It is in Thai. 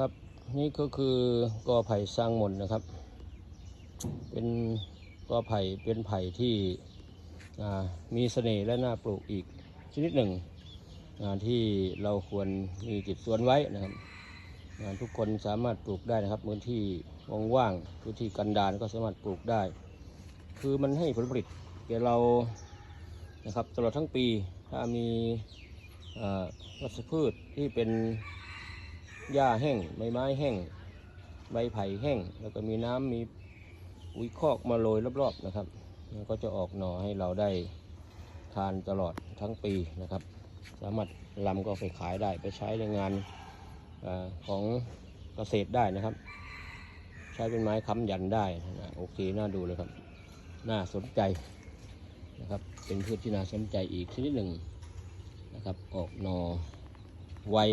ครับนี่ก็คือกอไผ่สร้างมนนะครับ เป็นกอไผ่เป็นไผ่ที่มีเสน่ห์และน่าปลูกอีกชนิดหนึ่งที่เราควรมีติดสวนไว้นะครับทุกคนสามารถปลูกได้นะครับพื้นที่ว่างๆพื้นที่กันดารก็สามารถปลูกได้ คือมันให้ผลผลิตแก่เรานะครับตลอดทั้งปีถ้ามีวัชพืชที่เป็น หญ้าแห้งใบไม้แห้งใบไผ่แห้ง แล้วก็มีน้ำมีปุ๋ยคอกมาโรยรอบๆนะครับมันก็จะออกหน่อให้เราได้ทานตลอดทั้งปีนะครับ สามารถลำก็ไปขายได้ไปใช้ในงานอของเกษตรได้นะครับ ใช้เป็นไม้ค้ำยันได้นะโอเคน่าดูเลยครับ น่าสนใจนะครับ เป็นพืชที่น่าสนใจอีกชนิดหนึ่งนะครับ ออกหน่อไว